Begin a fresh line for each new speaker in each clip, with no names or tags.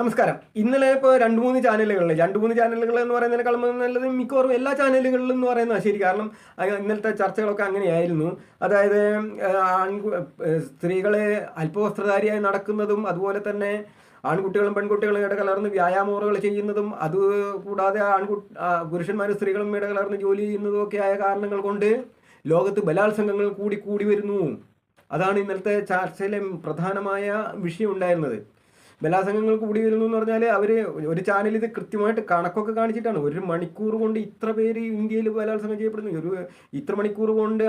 നമസ്കാരം. ഇന്നലെ ഇപ്പോൾ രണ്ട് മൂന്ന് ചാനലുകളിൽ രണ്ട് മൂന്ന് ചാനലുകൾ എന്ന് പറയുന്നതിനേക്കാളും നല്ലത് മിക്കവാറും എല്ലാ ചാനലുകളിലും എന്ന് പറയുന്നത് ശരി കാരണം ഇന്നലത്തെ ചർച്ചകളൊക്കെ അങ്ങനെയായിരുന്നു. അതായത് സ്ത്രീകളെ അല്പവസ്ത്രധാരിയായി നടക്കുന്നതും അതുപോലെ തന്നെ ആൺകുട്ടികളും പെൺകുട്ടികളും ഇടകലർന്ന് വ്യായാമമുറകൾ ചെയ്യുന്നതും അത് കൂടാതെ ആൺകു പുരുഷന്മാരും സ്ത്രീകളും ഇടകലർന്ന് ജോലി ചെയ്യുന്നതും ഒക്കെ ആയ കാരണങ്ങൾ കൊണ്ട് ലോകത്ത് ബലാത്സംഗങ്ങൾ കൂടി കൂടി വരുന്നു. അതാണ് ഇന്നലത്തെ ചർച്ചയിലെ പ്രധാനമായ വിഷയം ഉണ്ടായിരുന്നത്. ബലാസംഗങ്ങൾ കൂടി വരുന്നു എന്ന് പറഞ്ഞാൽ അവർ ഒരു ചാനൽ ഇത് കൃത്യമായിട്ട് കണക്കൊക്കെ കാണിച്ചിട്ടാണ്. ഒരു മണിക്കൂർ കൊണ്ട് ഇത്ര പേര് ഇന്ത്യയിൽ ബലാത്സംഗം ചെയ്യപ്പെടുന്നു. ഒരു ഇത്ര മണിക്കൂർ കൊണ്ട്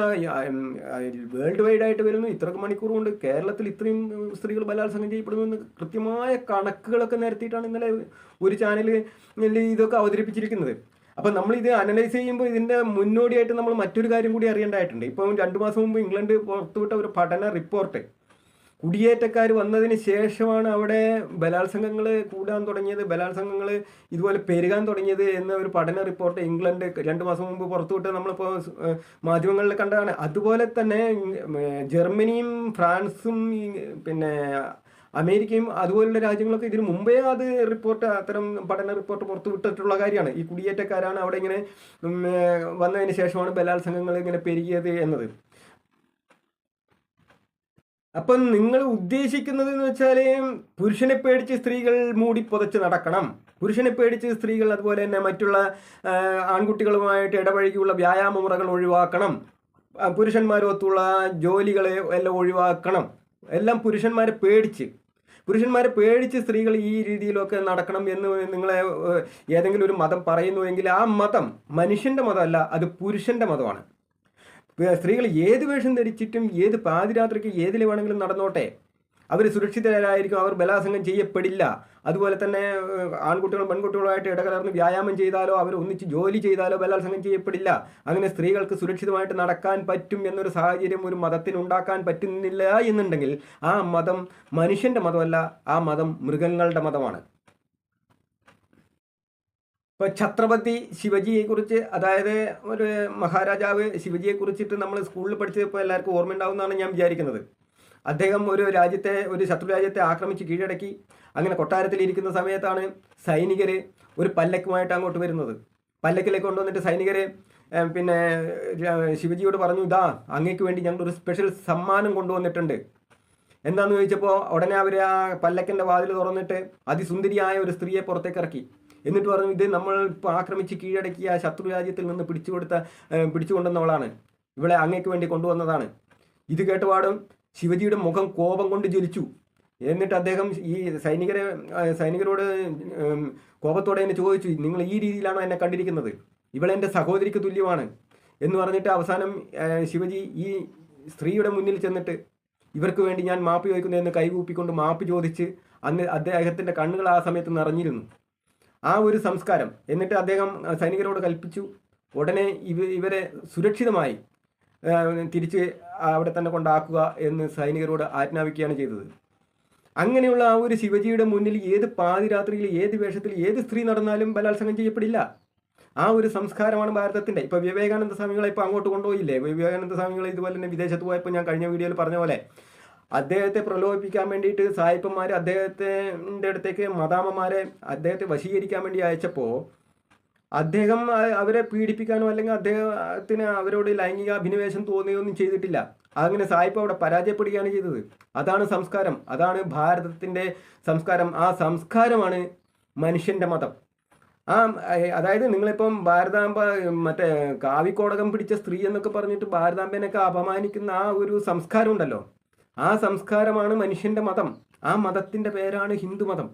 വേൾഡ് വൈഡ് ആയിട്ട് വരുന്നു. ഇത്ര മണിക്കൂർ കൊണ്ട് കേരളത്തിൽ ഇത്രയും സ്ത്രീകൾ ബലാത്സംഗം ചെയ്യപ്പെടുന്നു എന്ന് കൃത്യമായ കണക്കുകളൊക്കെ നിരത്തിയിട്ടാണ് ഇന്നലെ ഒരു ചാനലിൽ ഇതൊക്കെ അവതരിപ്പിച്ചിരിക്കുന്നത്. അപ്പം നമ്മൾ ഇത് അനലൈസ് ചെയ്യുമ്പോൾ ഇതിന്റെ മുന്നോടിയായിട്ട് നമ്മൾ മറ്റൊരു കാര്യം കൂടി അറിയേണ്ടതായിട്ടുണ്ട്. ഇപ്പം രണ്ട് മാസം മുമ്പ് ഇംഗ്ലണ്ട് പുറത്തുവിട്ട ഒരു പഠന റിപ്പോർട്ട് കുടിയേറ്റക്കാർ വന്നതിന് ശേഷമാണ് അവിടെ ബലാത്സംഗങ്ങൾ കൂടാൻ തുടങ്ങിയത്. ബലാത്സംഗങ്ങൾ ഇതുപോലെ പെരുകാൻ തുടങ്ങിയത് എന്ന ഒരു പഠന റിപ്പോർട്ട് ഇംഗ്ലണ്ട് രണ്ട് മാസം മുമ്പ് പുറത്തുവിട്ട് നമ്മളിപ്പോൾ മാധ്യമങ്ങളിൽ കണ്ടതാണ്. അതുപോലെ തന്നെ ജർമ്മനിയും ഫ്രാൻസും പിന്നെ അമേരിക്കയും അതുപോലുള്ള രാജ്യങ്ങളൊക്കെ ഇതിനു മുമ്പേ അത് റിപ്പോർട്ട് അത്തരം പഠന റിപ്പോർട്ട് പുറത്തു വിട്ടിട്ടുള്ള കാര്യമാണ്. ഈ കുടിയേറ്റക്കാരാണ് അവിടെ ഇങ്ങനെ വന്നതിന് ശേഷമാണ് ബലാത്സംഗങ്ങൾ ഇങ്ങനെ പെരുകിയത് എന്നത്. അപ്പം നിങ്ങൾ ഉദ്ദേശിക്കുന്നത് എന്ന് വെച്ചാൽ പുരുഷനെ പേടിച്ച് സ്ത്രീകൾ മൂടി പുതച്ച് നടക്കണം. പുരുഷനെ പേടിച്ച് സ്ത്രീകൾ അതുപോലെ തന്നെ മറ്റുള്ള ആൺകുട്ടികളുമായിട്ട് ഇടപഴകിയുള്ള വ്യായാമ മുറകൾ ഒഴിവാക്കണം പുരുഷന്മാരൊത്തുള്ള ജോലികളെ എല്ലാം ഒഴിവാക്കണം. എല്ലാം പുരുഷന്മാരെ പേടിച്ച്. പുരുഷന്മാരെ പേടിച്ച് സ്ത്രീകൾ ഈ രീതിയിലൊക്കെ നടക്കണം എന്ന് നിങ്ങളെ ഏതെങ്കിലും ഒരു മതം പറയുന്നുവെങ്കിൽ ആ മതം മനുഷ്യന്റെ മതമല്ല അത് പുരുഷന്റെ മതമാണ്. സ്ത്രീകൾ ഏത് വേഷം ധരിച്ചിട്ടും ഏത് പാതിരാത്രിക്ക് ഏതിൽ വേണമെങ്കിലും നടന്നോട്ടെ. അവർ സുരക്ഷിതരായിരിക്കും അവർ ബലാസംഗം ചെയ്യപ്പെടില്ല. അതുപോലെ തന്നെ ആൺകുട്ടികളും പെൺകുട്ടികളുമായിട്ട് ഇടകലർന്ന് വ്യായാമം ചെയ്താലോ അവർ ഒന്നിച്ച് ജോലി ചെയ്താലോ ബലാത്സംഗം ചെയ്യപ്പെടില്ല. അങ്ങനെ സ്ത്രീകൾക്ക് സുരക്ഷിതമായിട്ട് നടക്കാൻ പറ്റും എന്നൊരു സാഹചര്യം ഒരു മതത്തിന് ഉണ്ടാക്കാൻ പറ്റുന്നില്ല എന്നുണ്ടെങ്കിൽ ആ മതം മനുഷ്യന്റെ മതമല്ല ആ മതം മൃഗങ്ങളുടെ മതമാണ്. ഇപ്പോൾ ഛത്രപതി ശിവജിയെക്കുറിച്ച് അതായത് ഒരു മഹാരാജാവ് ശിവജിയെക്കുറിച്ചിട്ട് നമ്മൾ സ്കൂളിൽ പഠിച്ചപ്പോൾ എല്ലാവർക്കും ഓർമ്മ ഉണ്ടാവുമെന്നാണ് ഞാൻ വിചാരിക്കുന്നത്. അദ്ദേഹം ഒരു രാജ്യത്തെ ഒരു ശത്രു രാജ്യത്തെ ആക്രമിച്ച് കീഴടക്കി. അങ്ങനെ കൊട്ടാരത്തിൽ ഇരിക്കുന്ന സമയത്താണ് സൈനികർ ഒരു പല്ലക്കുമായിട്ട് അങ്ങോട്ട് വരുന്നത്. പല്ലക്കിലേക്ക് കൊണ്ടുവന്നിട്ട് സൈനികർ പിന്നെ ശിവജിയോട് പറഞ്ഞു ഇതാ അങ്ങേക്ക് വേണ്ടി ഞങ്ങളൊരു സ്പെഷ്യൽ സമ്മാനം കൊണ്ടുവന്നിട്ടുണ്ട്. എന്താണെന്ന് ചോദിച്ചപ്പോൾ ഉടനെ അവർ ആ പല്ലക്കിന്റെ വാതിൽ തുറന്നിട്ട് അതിസുന്ദരിയായ ഒരു സ്ത്രീയെ പുറത്തേക്ക് ഇറക്കി. എന്നിട്ട് പറഞ്ഞു ഇത് നമ്മൾ ഇപ്പോൾ ആക്രമിച്ച് കീഴടക്കിയ ശത്രു രാജ്യത്തിൽ നിന്ന് പിടിച്ചു കൊടുത്ത പിടിച്ചു കൊണ്ടുവന്നവളാണ് ഇവളെ അങ്ങേക്ക് വേണ്ടി കൊണ്ടുവന്നതാണ്. ഇത് കേട്ടുപാടും ശിവജിയുടെ മുഖം കോപം കൊണ്ട് ജ്വലിച്ചു. എന്നിട്ട് അദ്ദേഹം ഈ സൈനികരെ സൈനികരോട് കോപത്തോടെ എന്നെ ചോദിച്ചു നിങ്ങൾ ഈ രീതിയിലാണോ എന്നെ കണ്ടിരിക്കുന്നത്? ഇവളെന്റെ സഹോദരിക്ക് തുല്യമാണ്. എന്ന് പറഞ്ഞിട്ട് അവസാനം ശിവജി ഈ സ്ത്രീയുടെ മുന്നിൽ ചെന്നിട്ട് ഇവർക്ക് വേണ്ടി ഞാൻ മാപ്പ് ചോദിക്കുന്നു കൈകൂപ്പിക്കൊണ്ട് മാപ്പ് ചോദിച്ച് അന്ന് അദ്ദേഹത്തിന്റെ കണ്ണുകൾ ആ സമയത്ത് നിറഞ്ഞിരുന്നു. ആ ഒരു സംസ്കാരം എന്നിട്ട് അദ്ദേഹം സൈനികരോട് കൽപ്പിച്ചു. ഉടനെ ഇവ ഇവരെ സുരക്ഷിതമായി തിരിച്ച് അവിടെ തന്നെ കൊണ്ടാക്കുക എന്ന് സൈനികരോട് ആജ്ഞാപിക്കുകയാണ് ചെയ്തത്. അങ്ങനെയുള്ള ആ ഒരു ശിവജിയുടെ മുന്നിൽ ഏത് പാതിരാത്രിയിൽ ഏത് വേഷത്തിൽ ഏത് സ്ത്രീ നടന്നാലും ബലാത്സംഗം ചെയ്യപ്പെടില്ല. ആ ഒരു സംസ്കാരമാണ് ഭാരതത്തിന്റെ. ഇപ്പോൾ വിവേകാനന്ദ സ്വാമികളെ ഇപ്പോൾ അങ്ങോട്ട് കൊണ്ടുപോയില്ലേ? വിവേകാനന്ദ സ്വാമികളെ ഇതുപോലെ തന്നെ വിദേശത്ത് പോയപ്പോൾ ഞാൻ കഴിഞ്ഞ വീഡിയോയിൽ പറഞ്ഞ പോലെ അദ്ദേഹത്തെ പ്രലോഭിപ്പിക്കാൻ വേണ്ടിയിട്ട് സായിപ്പന്മാർ അദ്ദേഹത്തിന്റെ അടുത്തേക്ക് മദാമമാരെ അദ്ദേഹത്തെ വശീകരിക്കാൻ വേണ്ടി അയച്ചപ്പോൾ അദ്ദേഹം അവരെ പീഡിപ്പിക്കാനോ അല്ലെങ്കിൽ അദ്ദേഹത്തിന് അവരോട് ലൈംഗിക അഭിനിവേശം തോന്നുകയൊന്നും ചെയ്തിട്ടില്ല. അങ്ങനെ സായിപ്പ് അവിടെ പരാജയപ്പെടുകയാണ് ചെയ്തത്. അതാണ് സംസ്കാരം. അതാണ് ഭാരതത്തിന്റെ സംസ്കാരം. ആ സംസ്കാരമാണ് മനുഷ്യന്റെ മതം. ആ അതായത് നിങ്ങളിപ്പം ഭാരതാംബ മറ്റേ കാവിക്കോടകം പിടിച്ച സ്ത്രീ എന്നൊക്കെ പറഞ്ഞിട്ട് ഭാരതാംബേനൊക്കെ അപമാനിക്കുന്ന ആ ഒരു സംസ്കാരം ഉണ്ടല്ലോ. ആ സംസ്കാരമാണ് മനുഷ്യന്റെ മതം. ആ മതത്തിന്റെ പേരാണ് ഹിന്ദു മതം.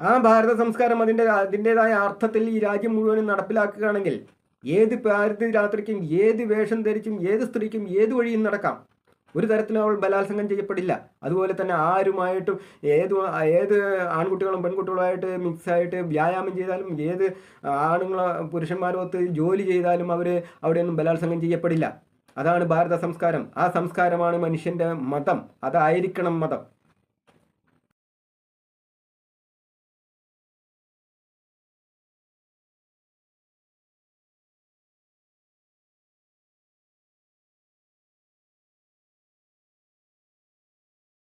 ആ ഭാരത സംസ്കാരം അതിന്റെ അതിന്റെതായ അർത്ഥത്തിൽ ഈ രാജ്യം മുഴുവനും നടപ്പിലാക്കുകയാണെങ്കിൽ ഏത് പാരത്തിൽ രാത്രിക്കും ഏത് വേഷം ധരിച്ചും ഏത് സ്ത്രീക്കും ഏത് വഴിയും നടക്കാം. ഒരു തരത്തിലും അവൾ ബലാത്സംഗം ചെയ്യപ്പെടില്ല. അതുപോലെ തന്നെ ആരുമായിട്ടും ഏത് ഏത് ആൺകുട്ടികളും പെൺകുട്ടികളുമായിട്ട് മിക്സായിട്ട് വ്യായാമം ചെയ്താലും ഏത് ആണുങ്ങളോ പുരുഷന്മാരോ ജോലി ചെയ്താലും അവർ അവിടെയൊന്നും ബലാത്സംഗം ചെയ്യപ്പെടില്ല. അതാണ് ഭാരത സംസ്കാരം. ആ സംസ്കാരമാണ് മനുഷ്യന്റെ മതം. അതായിരിക്കണം മതം.